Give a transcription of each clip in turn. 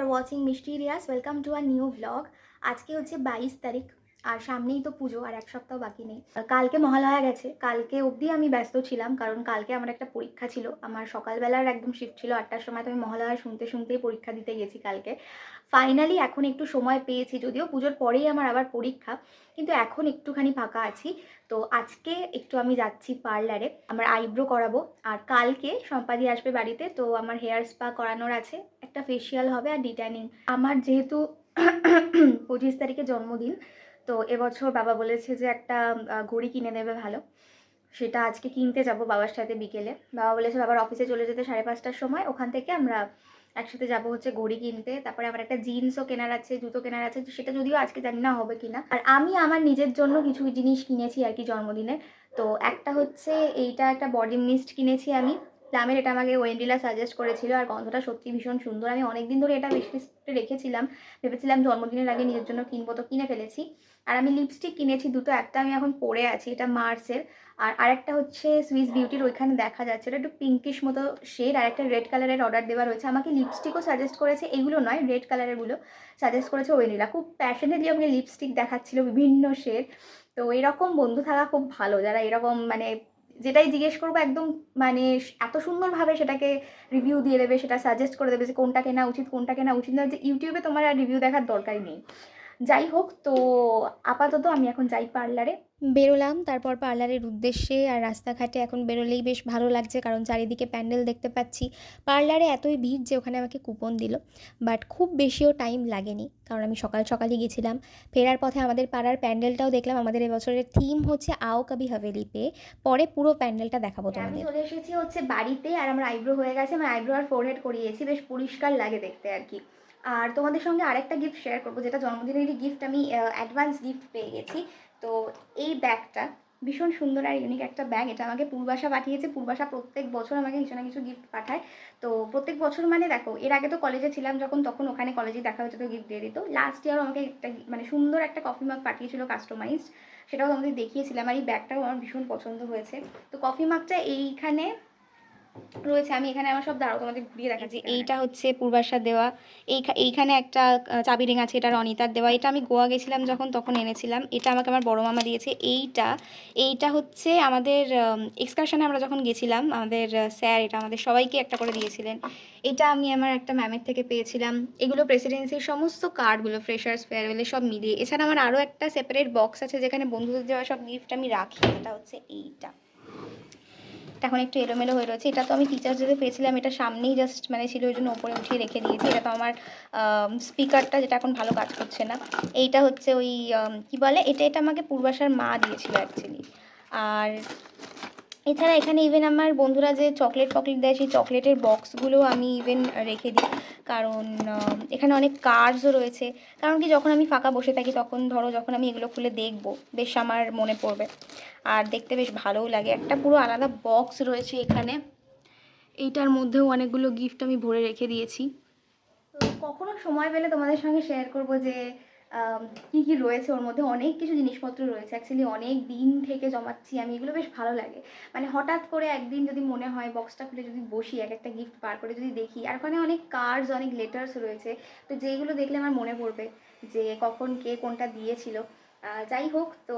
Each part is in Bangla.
R watching mysterious welcome to our new blog আজকে হচ্ছে বাইশ তারিখ আর সামনেই তো পুজো আর এক সপ্তাহ বাকি নেই। কালকে মহালয়া গেছে, কালকে অবধি আমি ব্যস্ত ছিলাম কারণ কালকে আমার একটা পরীক্ষা ছিল। আমার সকালবেলার একদম শিফট ছিল, আটটার সময় তো আমি মহালয়া শুনতে শুনতেই পরীক্ষা দিতে গেছি কালকে। ফাইনালি এখন একটু সময় পেয়েছি, যদিও পুজোর পরেই আমার আবার পরীক্ষা, কিন্তু এখন একটুখানি ফাঁকা আছি। তো আজকে একটু আমি যাচ্ছি পার্লারে, আমার আইব্রো করাবো। আর কালকে সম্পাদি আসবে বাড়িতে, তো আমার হেয়ার স্পা করানোর আছে, একটা ফেসিয়াল হবে আর ডিটাইনিং আমার যেহেতু পঁচিশ তারিখে জন্মদিন তো এবছর বাবা বলেছে যে একটা ঘড়ি কিনে দেবে ভালো। সেটা আজকে কিনতে যাব বাবার সাথে বিকেলে। বাবা বলেছে বাবার অফিসে চলে যেতে সাড়ে পাঁচটার সময়। ওখান থেকে আমরা একসাথে যাব হচ্ছে ঘড়ি কিনতে। তারপরে আমার একটা জিন্সও কেনার আছে, জুতো কেনার আছে। সেটা যদিও আজকে জানি না হবে কিনা। আর আমি আমার নিজের জন্য কিছু জিনিস কিনেছি আর কি জন্মদিনে তো একটা হচ্ছে এইটা একটা বডি মিস্ট কিনেছি আমি। প্লামের এটা আমাকে ওয়েন্ডিলা সাজেস্ট করেছিল আর গন্ধটা সত্যি ভীষণ সুন্দর। আমি অনেক দিন ধরে এটা বেশি রেখেছিলাম। ভেবেছিলাম জন্মদিনের আগে নিজের জন্য কিনবো তো কিনে ফেলেছি। আর আমি লিপস্টিক কিনেছি, দুটো, একটা আমি এখন পরে আছি, এটা মার্সের আর আরেকটা হচ্ছে সুইস বিউটির ওইখানে দেখা যাচ্ছে। এটা একটু পিঙ্কিশ মতো শেড আর একটা রেড কালারের অর্ডার দেওয়া রয়েছে। আমাকে লিপস্টিকও সাজেস্ট করেছে, এগুলো নয় রেড কালারেরগুলো সাজেস্ট করেছে ওয়েনিলা খুব প্যাশনেটলি আমাকে লিপস্টিক দেখাচ্ছিল বিভিন্ন শেড তো এরকম বন্ধু থাকা খুব ভালো, যারা এরকম মানে যেটাই জিজ্ঞেস করব, একদম মানে এত সুন্দরভাবে সেটাকে রিভিউ দিয়ে দেবে, সেটা সাজেস্ট করে দেবে যে কোনটা কেনা উচিত, কোনটা কেনা উচিত না। যে ইউটিউবে তোমার আর রিভিউ দেখার দরকারই নেই। যাই হোক তো আপাতত আমি এখন যাই পার্লারে। বেরোলাম তারপর পার্লারের উদ্দেশ্যে আর রাস্তাঘাটে এখন বেরোলেই বেশ ভালো লাগছে কারণ চারিদিকে প্যান্ডেল দেখতে পাচ্ছি। পার্লারে এতই ভিড় যে ওখানে আমাকে কুপন দিল বাট খুব বেশিও টাইম লাগেনি কারণ আমি সকাল সকালই গেছিলাম। ফেরার পথে আমাদের পাড়ার প্যান্ডেলটাও দেখলাম আমাদের এবছরের থিম হচ্ছে আও কবি হাভেলি পে পরে পুরো প্যান্ডেলটা দেখাবো আমি তোমাদের। চলে এসেছি হচ্ছে বাড়িতে আর আমার আইব্রো হয়ে গেছে আমার আইব্রো আর ফোরহেড করিয়েছি বেশ পরিষ্কার লাগে দেখতে আর কি। আর তোমাদের সঙ্গে আরেকটা গিফট শেয়ার করব, যেটা জন্মদিনেরই গিফট আমি অ্যাডভান্স গিফট পেয়ে গেছি। তো এই ব্যাগটা ভীষণ সুন্দর আর ইউনিক একটা ব্যাগ এটা আমাকে পূর্বাশা পাঠিয়েছে। পূর্বাশা প্রত্যেক বছর আমাকে কিছু না কিছু গিফট পাঠায়। তো প্রত্যেক বছর মানে দেখো, এর আগে তো কলেজে ছিলাম যখন, তখন ওখানে কলেজে দেখা হচ্ছে তো গিফট দিয়ে দিত। লাস্ট ইয়ারও আমাকে একটা মানে সুন্দর একটা কফি মাগ পাঠিয়েছিল কাস্টমাইজড সেটাও তোমাদের দেখিয়েছিলাম আর এই ব্যাগটাও আমার ভীষণ পছন্দ হয়েছে। তো কফি মাগটা এইখানে রয়েছে আমি এখানে আমার সব দাঁড়াও তোমাদের ঘুরিয়ে দেখাচ্ছি এইটা হচ্ছে পূর্বাশা দেওয়া। এই এইখানে একটা চাবি রিং আছে এটা রনিতার দেওয়া। এটা আমি গোয়া গেছিলাম যখন তখন এনেছিলাম। এটা আমাকে আমার বড় মামা দিয়েছে। এইটা এইটা হচ্ছে আমাদের এক্সকারশানে আমরা যখন গেছিলাম আমাদের স্যার এটা আমাদের সবাইকে একটা করে দিয়েছিলেন। এটা আমি আমার একটা ম্যামের থেকে পেয়েছিলাম। এগুলো প্রেসিডেন্সির সমস্ত কার্ডগুলো ফ্রেশার্স ফেয়ারওয়েলে সব মিলিয়ে। এছাড়া আমার আরও একটা সেপারেট বক্স আছে যেখানে বন্ধুদের দেওয়া সব গিফট আমি রাখি। এটা হচ্ছে এইটা। এটা এখন একটু এলোমেলো হয়ে রয়েছে। এটা তো আমি টিচার্স ডেতে পেয়েছিলাম এটা সামনেই জাস্ট মানে ছিল, ওই জন্য ওপরে উঠিয়ে রেখে দিয়েছি। এটা তো আমার স্পিকারটা যেটা এখন ভালো কাজ করছে না। এইটা হচ্ছে ওই কি বলে? এটা এটা আমাকে পূর্বাশার মা দিয়েছিল অ্যাকচুয়ালি আর এছাড়া এখানে ইভেন আমার বন্ধুরা যে চকলেট ফকলেট দেয়, সেই চকলেটের বক্সগুলো আমি ইভেন রেখে দিই। কারণ এখানে অনেক কার্ডসও রয়েছে। কারণ কি, যখন আমি ফাঁকা বসে থাকি, তখন ধরো যখন আমি এগুলো খুলে দেখব, বেশ আমার মনে পড়বে। আর দেখতে বেশ ভালোও লাগে। একটা পুরো আলাদা বক্স রয়েছে এখানে। এইটার মধ্যেও অনেকগুলো গিফট আমি ভরে রেখে দিয়েছি। তো কখনো সময় পেলে তোমাদের সঙ্গে শেয়ার করব যে কি কি রয়েছে ওর মধ্যে? অনেক কিছু জিনিসপত্র রয়েছে। অ্যাকচুয়ালি অনেক দিন থেকে জমাচ্ছি আমি। এগুলো বেশ ভালো লাগে। মানে হঠাৎ করে একদিন যদি মনে হয় বক্সটা খুলে যদি বসি, এক একটা গিফট বার করে যদি দেখি, আর ওখানে অনেক কার্ডস অনেক লেটার্স রয়েছে। তো যেগুলো দেখলে আমার মনে পড়বে যে কখন কে কোনটা দিয়েছিল। যাই হোক, তো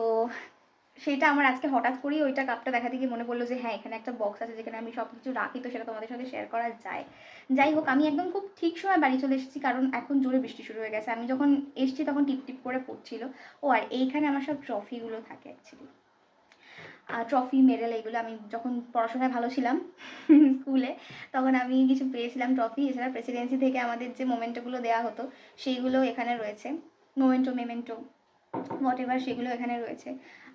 সেটা আমার আজকে হঠাৎ করেই ওইটা কাপটা দেখাতে গিয়ে মনে পড়ল যে হ্যাঁ এখানে একটা বক্স আছে যেখানে আমি সব কিছু রাখি, তো সেটা তোমাদের সঙ্গে শেয়ার করা যায়। যাই হোক, আমি একদম খুব ঠিক সময় বাড়ি চলে এসেছি, কারণ এখন জোরে বৃষ্টি শুরু হয়ে গেছে। আমি যখন এসেছি তখন টিপ টিপ করে পড়ছিল। ও, আর এইখানে আমার সব ট্রফিগুলো থাকে অ্যাকচুয়ালি আর ট্রফি মেডেল এইগুলো আমি যখন পড়াশোনায় ভালো ছিলাম স্কুলে, তখন আমি কিছু পেয়েছিলাম ট্রফি এছাড়া প্রেসিডেন্সি থেকে আমাদের যে মোমেন্টোগুলো দেওয়া হতো, সেইগুলো এখানে রয়েছে। মোমেন্টো মেমেন্টো হোয়াট এভার সেগুলো এখানে রয়েছে।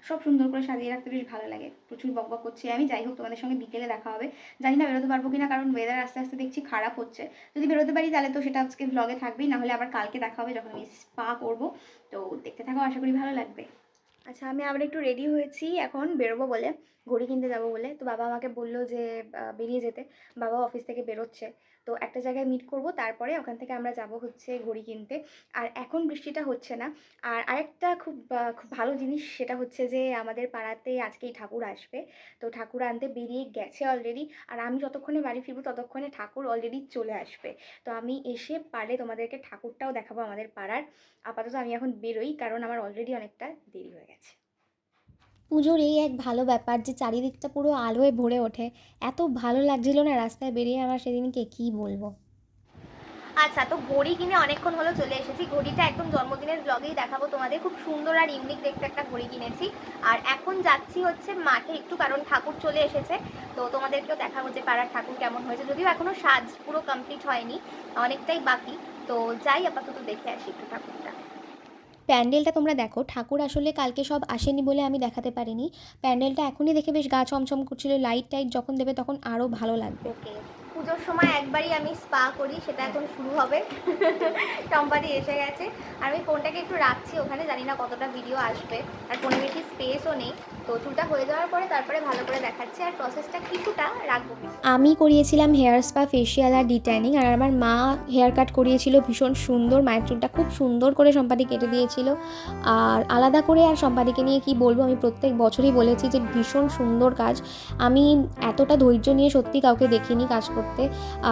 সব সুন্দর করে সাজিয়ে রাখতে বেশ ভালো লাগে। প্রচুর বক বক করছি। আমি যাই হোক, তোমাদের সঙ্গে বিকেলে দেখা হবে। জানি না বেরোতে পারব কিনা, কারণ ওয়েদার আস্তে আস্তে দেখছি খারাপ হচ্ছে। যদি বেরোতে পারি তাহলে তো সেটা আজকে ব্লগে থাকবেই, নাহলে আবার কালকে দেখা হবে যখন আমি স্পা করব। তো দেখতে থাকো, আশা করি ভালো লাগবে। আচ্ছা আমি আবার একটু রেডি হয়েছি। এখন বেরোবো বলে। ঘড়ি কিনতে যাব বলে। তো বাবা আমাকে বলল যে বেরিয়ে যেতে। বাবা অফিস থেকে বেরোচ্ছে। তো একটা জায়গায় মিট করব, তারপরে ওখান থেকে আমরা যাব হচ্ছে ঘড়ি কিনতে। আর এখন বৃষ্টিটা হচ্ছে না। আর আরেকটা খুব খুব ভালো জিনিস সেটা হচ্ছে যে, আমাদের পাড়াতে আজকেই ঠাকুর আসবে। তো ঠাকুর আনতে বেরিয়ে গেছে অলরেডি আর আমি যতক্ষণে বাড়ি ফিরবো, ততক্ষণে ঠাকুর অলরেডি চলে আসবে। তো আমি এসে পারলে তোমাদেরকে ঠাকুরটাও দেখাবো আমাদের পাড়ার। আপাতত আমি এখন বেরোই, কারণ আমার অলরেডি অনেকটা দেরি হয়ে গেছে। পুজোর এই এক ভালো ব্যাপার যে চারিদিকটা পুরো আলোয় ভরে ওঠে। এত ভালো লাগছিল না রাস্তায় বেরিয়ে আমার সেদিনকে কি বলব? আচ্ছা তো ঘড়ি কিনে অনেকক্ষণ হলো চলে এসেছি। ঘড়িটা একদম জন্মদিনের ব্লগেই দেখাবো তোমাদের। খুব সুন্দর আর ইউনিক দেখতে একটা ঘড়ি কিনেছি। আর এখন যাচ্ছি হচ্ছে মাঠে একটু, কারণ ঠাকুর চলে এসেছে। তো তোমাদেরকেও দেখাবো যে পাড়ার ঠাকুর কেমন হয়েছে। যদিও এখনও সাজ পুরো কমপ্লিট হয়নি, অনেকটাই বাকি। তো যাই, আপাতত দেখে আসি একটু ঠাকুরটা। প্যান্ডেলটা তোমরা দেখো। ঠাকুর আসলে কালকে সব আসেনি বলে আমি দেখাতে পারিনি। প্যান্ডেলটা এখনই দেখে বেশ গা ছমছম করছিল লাইট টাইট যখন দেবে তখন আরও ভালো লাগবে। পুজোর সময় একবারই আমি স্পা করি, সেটা এখন শুরু হবে। টম্পাটি এসে গেছে। আর আমি ফোনটাকে একটু রাখছি, ওখানে জানি না কতটা ভিডিও আসবে। আর ফোনে বেশি স্পেসও নেই। তো চুলটা হয়ে যাওয়ার পরে তারপরে ভালো করে দেখাচ্ছি আর প্রসেসটা কিছুটা রাখব। আমি করিয়েছিলাম হেয়ার স্পা ফেসিয়াল আর ডিট্যানিং আর আমার মা হেয়ার কাট করিয়েছিল, ভীষণ সুন্দর, মায়ের চুলটা খুব সুন্দর করে সম্পাদি কেটে দিয়েছিল। আর আলাদা করে আর সম্পাদিকে নিয়ে কি বলব, আমি প্রত্যেক বছরই বলেছি যে ভীষণ সুন্দর কাজ। আমি এতটা ধৈর্য নিয়ে সত্যি কাউকে দেখিনি কাজ করতে।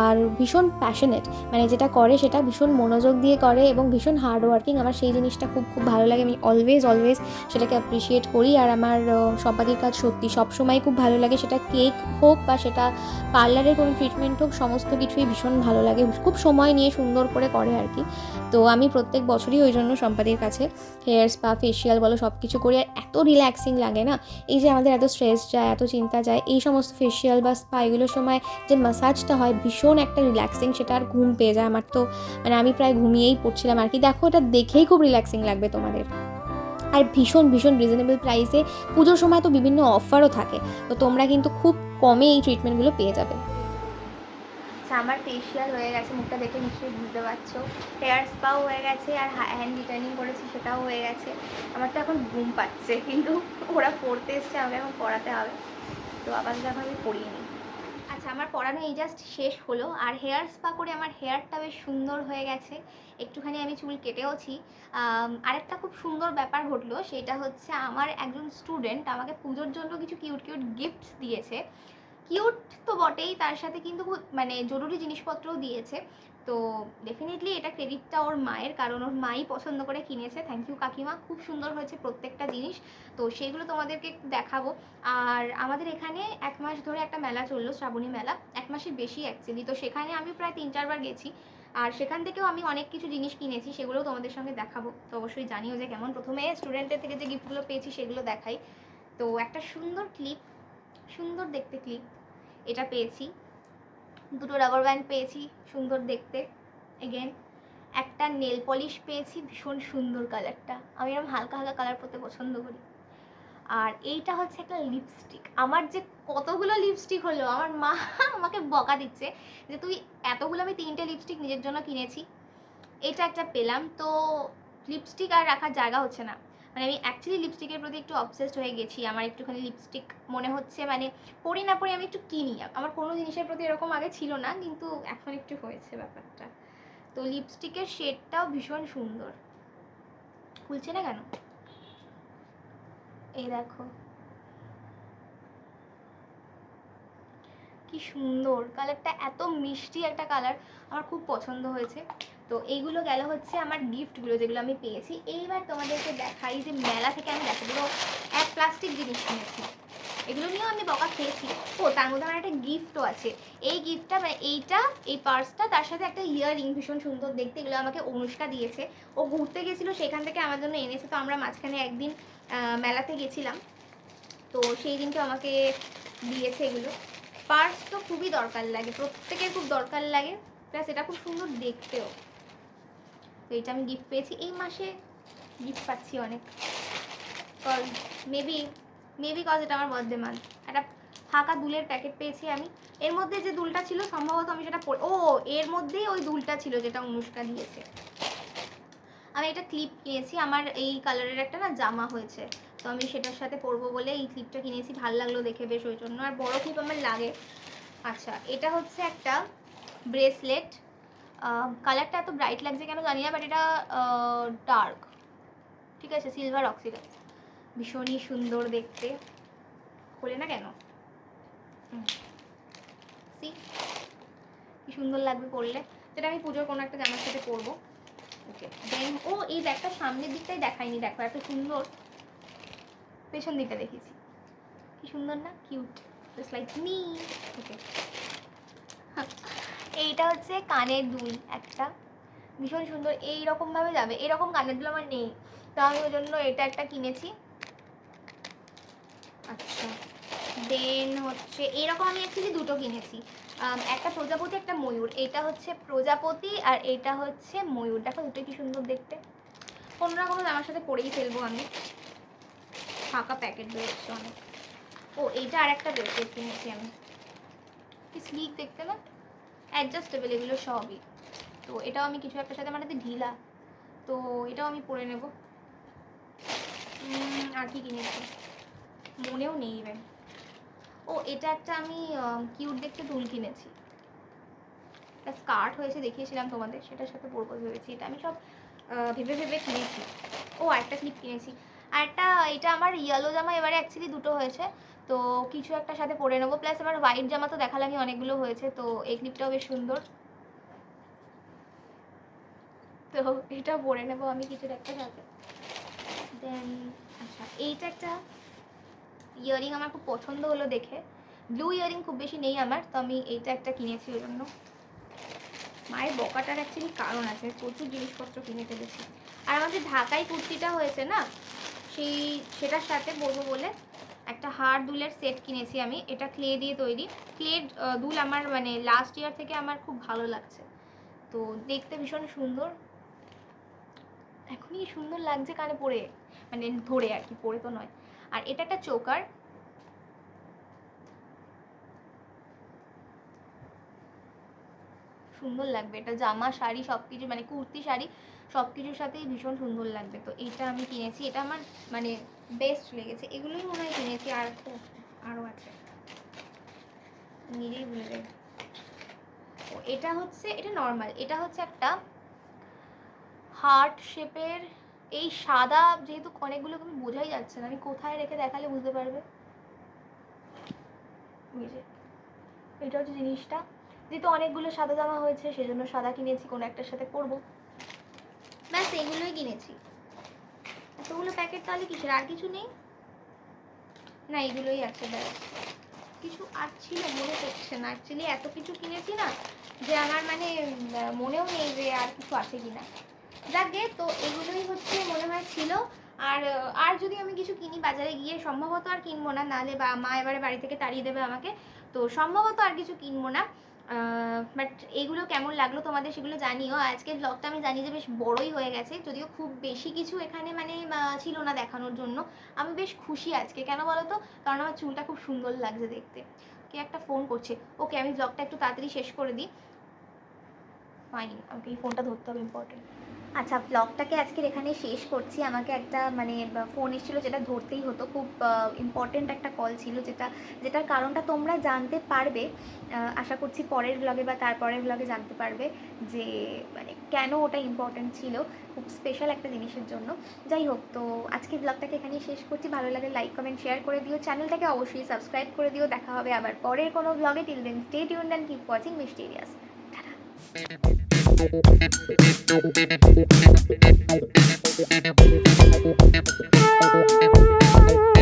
আর ভীষণ প্যাশনেট মানে যেটা করে সেটা ভীষণ মনোযোগ দিয়ে করে এবং ভীষণ হার্ড ওয়ার্কিং আমার সেই জিনিসটা খুব খুব ভালো লাগে। আমি অলওয়েজ অলওয়েজ সেটাকে অ্যাপ্রিসিয়েট করি। আর আমার সম্পাদির কাজ সত্যি। সবসময় খুব ভালো লাগে সেটা কেক হোক বা সেটা পার্লারের কোনো ট্রিটমেন্ট হোক, সমস্ত কিছুই ভীষণ ভালো লাগে। খুব সময় নিয়ে সুন্দর করে করে আর কি। তো আমি প্রত্যেক বছরই ওই জন্য সম্পাদির কাছে হেয়ার স্পা ফেসিয়াল বলো সব কিছু করি। আর এত রিল্যাক্সিং লাগে না? এই যে আমাদের এত স্ট্রেস যায়, এত চিন্তা যায়, এই সমস্ত ফেসিয়াল বা স্পা এগুলোর সময় যে মাসাজটা হয় ভীষণ একটা রিল্যাক্সিং সেটা আর ঘুম পেয়ে যায়। আমার তো মানে আমি প্রায় ঘুমিয়েই পড়ছিলাম আর কি। দেখো, এটা দেখেই খুব রিল্যাক্সিং লাগবে তোমাদের। আর ভীষণ ভীষণ রিজনেবল প্রাইসে পুজোর সময় তো বিভিন্ন অফারও থাকে। তো তোমরা কিন্তু খুব কমে এই ট্রিটমেন্টগুলো পেয়ে যাবে। আচ্ছা আমার ফেসিয়াল হয়ে গেছে, মুখটা দেখে নিশ্চয়ই বুঝতে পারছ। হেয়ার স্পাও হয়ে গেছে, আর হ্যান্ড রিটার্নিং করেছি, সেটাও হয়ে গেছে। আমার তো এখন ঘুম পাচ্ছে, কিন্তু ওরা পড়তে এসছে, আমাকে এখন পড়াতে হবে। তো আবার যখন আমি পড়িয়ে নিই। আমার পড়ানো এই জাস্ট শেষ হলো। আর হেয়ার স্পা করে আমার হেয়ারটা বেশ সুন্দর হয়ে গেছে। একটুখানি আমি চুল কেটেওছি। আরেকটা খুব সুন্দর ব্যাপার ঘটলো, সেটা হচ্ছে আমার একজন স্টুডেন্ট আমাকে পুজোর জন্য কিছু কিউট কিউট গিফটস দিয়েছে। কিউট তো বটেই, তার সাথে কিন্তু মানে জরুরি জিনিসপত্রও দিয়েছে। তো ডেফিনেটলি এটা ক্রেডিটটা ওর মায়ের, কারণ ওর মাই পছন্দ করে কিনেছে। থ্যাংক ইউ কাকিমা। খুব সুন্দর হয়েছে প্রত্যেকটা জিনিস। তো সেগুলো তোমাদেরকে একটু দেখাবো। আর আমাদের এখানে এক মাস ধরে একটা মেলা চলল, শ্রাবণী মেলা। এক মাসের বেশি অ্যাকচুয়ালি তো সেখানে আমি প্রায় তিন, চারবার গেছি। আর সেখান থেকেও আমি অনেক কিছু জিনিস কিনেছি, সেগুলোও তোমাদের সঙ্গে দেখাবো। তো অবশ্যই জানিও যে কেমন। প্রথমে স্টুডেন্টের থেকে যে গিফটগুলো পেয়েছি, সেগুলো দেখাই। তো একটা সুন্দর ক্লিপ সুন্দর দেখতে ক্লিপ এটা পেয়েছি। দুটো রাবার ব্যান্ড পেয়েছি, সুন্দর দেখতে এগেন একটা নেল পলিশ পেয়েছি, ভীষণ সুন্দর কালারটা আমি এরকম হালকা হালকা কালার পরতে পছন্দ করি। আর এইটা হচ্ছে একটা লিপস্টিক আমার যে কতগুলো লিপস্টিক হলো, আমার মা আমাকে বকা দিচ্ছে যে, তুই এতগুলো আমি তিনটে লিপস্টিক নিজের জন্য কিনেছি। এটা একটা পেলাম। তো লিপস্টিক আর রাখার জায়গা হচ্ছে না। মানে আমি অ্যাকচুয়ালি লিপস্টিকের প্রতি একটু অবসেসড হয়ে গেছি। আমার একটুখানি লিপস্টিক মনে হচ্ছে মানে পরি না পরি আমি একটু কিনি। আমার কোনো জিনিসের প্রতি এরকম আগে ছিল না, কিন্তু এখন একটু হয়েছে ব্যাপারটা। তো লিপস্টিকের শেডটাও ভীষণ সুন্দর। খুলছে না কেন? এই দেখো। কি সুন্দর। কালারটা এত মিষ্টি একটা কালার আমার খুব পছন্দ হয়েছে। তো এইগুলো গেল হচ্ছে আমার গিফটগুলো যেগুলো আমি পেয়েছি। এইবার তোমাদেরকে দেখাই যে মেলা থেকে আমি দেখো এক প্লাস্টিক জিনিস কিনেছি। এগুলো নিয়েও আমি বকা খেয়েছি। ও, তার মধ্যে আমার একটা গিফটও আছে। এই গিফটটা মানে এইটা, এই পার্সটা তার সাথে একটা ইয়াররিং ভীষণ সুন্দর দেখতে। এগুলো আমাকে অনুষ্কা দিয়েছে। ও ঘুরতে গেছিল সেখান থেকে আমার জন্য এনেছে। তো আমরা মাঝখানে একদিন মেলাতে গেছিলাম। তো সেই দিনকে আমাকে দিয়েছে এগুলো। পার্স তো খুবই দরকার লাগে, প্রত্যেকের খুব দরকার লাগে। প্লাস এটা খুব সুন্দর দেখতেও। তো এটা আমি গিফট পেয়েছি। এই মাসে গিফট পাচ্ছি অনেক। মেবি মেবি কজ এটা আমার বার্থডে মান্থ একটা ফাঁকা দুলের প্যাকেট পেয়েছি আমি। এর মধ্যে যে দুলটা ছিল, সম্ভবত আমি সেটা ও, এর মধ্যেই ওই দুলটা ছিল যেটা অনুষ্কা দিয়েছে। আমি একটা ক্লিপ কিনেছি আমার এই কালারের একটা না জামা হয়েছে। তো আমি সেটার সাথে পরবো বলে এই ক্লিপটা কিনেছি। ভালো লাগল দেখে বেশ ওই জন্য। আর বড় ক্লিপ আমার লাগে। আচ্ছা এটা হচ্ছে একটা ব্রেসলেট কালারটা এত ব্রাইট লাগছে কেন জানি না বাট এটা ডার্ক ঠিক আছে সিলভার অক্সিডাইজ ভীষণই সুন্দর দেখতে। খোলে না কেন? সি কি সুন্দর লাগবে পরলে। যেটা আমি পুজোর কোনো একটা জামার সাথে পরবো। ওকে দেন ও, এই ব্যাগটা সামনের দিকটাই দেখাইনি দেখো, এত সুন্দর। পেছন দিকটা দেখেছি কি সুন্দর না? Cute just like me okay এইটা হচ্ছে কানের দুল একটা। ভীষণ সুন্দর। এই রকম ভাবে যাবে। এরকম কানের দুল আমার নেই। তো আমি ওই জন্য এটা একটা কিনেছি। আচ্ছা। দেন হচ্ছে এরকম আমি অ্যাকচুয়ালি দুটো কিনেছি। একটা প্রজাপতি, একটা ময়ূর। এটা হচ্ছে প্রজাপতি আর এটা হচ্ছে ময়ূর। দেখো দুটো কি সুন্দর দেখতে। কোনো না কোনো আমার সাথে পরেই ফেলব আমি। ফাঁকা প্যাকেট বেরোচ্ছে অনেক। ও, এইটা আর একটা ব্রেসলেট কিনেছি আমি। কি স্লিক দেখতে না? অ্যাডজাস্টেবল এগুলো সবই। তো এটাও আমি কিছু একটা সাথে মানে ঢিলা। তো এটাও আমি পরে নেব। আর কি কিনেছি? মনেও নেই ইভেন ও, এটা একটা আমি কিউট দেখতে দুল কিনেছি। একটা স্কার্ট হয়েছে, দেখিয়েছিলাম তোমাদের। সেটার সাথে পরবো ভেবেছি। এটা আমি সব ভেবে ভেবে কিনেছি। ও, আরেকটা ক্লিপ কিনেছি। আর একটা, এটা আমার ইয়েলো জামা এবারে অ্যাকচুয়ালি দুটো হয়েছে। তো কিছু একটা সাথে পরে নেব। প্লাস এবার হোয়াইট জামা তো দেখালামই অনেকগুলো হয়েছে। তো এই ক্লিপটাও বেশ সুন্দর। তো এটা পরে নেব আমি কিছুর একটা সাথে। দেন আচ্ছা এইটা একটা ইয়ারিং আমার খুব পছন্দ হলো দেখে। ব্লু ইয়ারিং খুব বেশি নেই আমার, তো আমি এইটা একটা কিনেছি ওই জন্য মায়ের বকাটার অ্যাকচুয়ালি কারণ আছে, প্রচুর জিনিসপত্র কিনে ফেলেছি আর আমাদের ঢাকাই কুর্তিটা হয়েছে না সেই, সেটার সাথে বলব বলে একটা হার দুলের সেট কিনেছি আমি। এটা ক্লে দিয়ে তৈরি। ক্লে দুল আমার মানে লাস্ট ইয়ার থেকে আমার খুব ভালো লাগছে। তো দেখতে ভীষণ সুন্দর। এখনই সুন্দর লাগছে কানে পরে মানে ধরে আর কি পরে তো নয়। আর এটা একটা চোকার। সুন্দর লাগবে। এটা জামা শাড়ি সব কিছু মানে কুর্তি শাড়ি। সব কিছুর সাথেই ভীষণ সুন্দর লাগবে। তো এইটা আমি কিনেছি। এটা আমার মানে বেস্ট লেগেছে। এগুলোই মনে হয় কিনেছি। আর আরও আছে। নিজেই ভুলে যাই। ও, এটা হচ্ছে, এটা নর্মাল এটা হচ্ছে একটা হার্ট শেপের এই সাদা, যেহেতু অনেকগুলো তুমি বোঝাই যাচ্ছে না। আমি কোথায় রেখে দেখালে বুঝতে পারবে? এটা হচ্ছে জিনিসটা। যেহেতু অনেকগুলো সাদা জামা হয়েছে, সেজন্য সাদা কিনেছি, কোনো একটার সাথে পরবো। ব্যাস এগুলোই কিনেছি। এতগুলো প্যাকেট তাহলে কিসের? আর কিছু নেই? না এগুলোই আছে, ব্যাস। কিছু আর ছিল, মনে পড়ছে না। অ্যাকচুয়ালি এত কিছু কিনেছি না যে আমার মানে মনেও নেই যে আর কিছু আছে কি কিনা। যাকে তো এগুলোই হচ্ছে মনে হয় ছিল। আর আর যদি আমি কিছু কিনি বাজারে গিয়ে, সম্ভবত আর কিনবো না। নাহলে বা মা এবারে বাড়ি থেকে তাড়িয়ে দেবে আমাকে। তো সম্ভবত আর কিছু কিনবো না। বাট এগুলো কেমন লাগল তোমাদের সেগুলো জানিও। আজকের ব্লগটা আমি জানি যে বেশ বড়ই হয়ে গেছে, যদিও খুব বেশি কিছু এখানে মানে ছিল না দেখানোর জন্য। আমি বেশ খুশি আজকে, কেন বলো তো কারণ আমার চুলটা খুব সুন্দর লাগছে দেখতে। কে একটা ফোন করছে। ওকে আমি ব্লগটা একটু তাড়াতাড়ি শেষ করে দিই। ফাইন আমাকে এই ফোনটা ধরতে হবে ইম্পর্টেন্ট আচ্ছা ব্লগটাকে আজকের এখানে শেষ করছি। আমাকে একটা মানে ফোন এসেছিল যেটা ধরতেই হতো। খুব ইম্পর্টেন্ট একটা কল ছিল যেটা, যেটার কারণটা তোমরা জানতে পারবে। আশা করছি পরের ব্লগে বা তারপরের ব্লগে জানতে পারবে যে মানে কেন ওটা ইম্পর্টেন্ট ছিল। খুব স্পেশাল একটা জিনিসের জন্য। যাই হোক, তো আজকে ব্লগটাকে এখানেই শেষ করছি। ভালো লাগে লাইক কমেন্ট শেয়ার করে দিও। চ্যানেলটাকে অবশ্যই সাবস্ক্রাইব করে দিও। দেখা হবে আবার পরের কোনো ব্লগে till then stay tune and keep watching mysterious Thank you.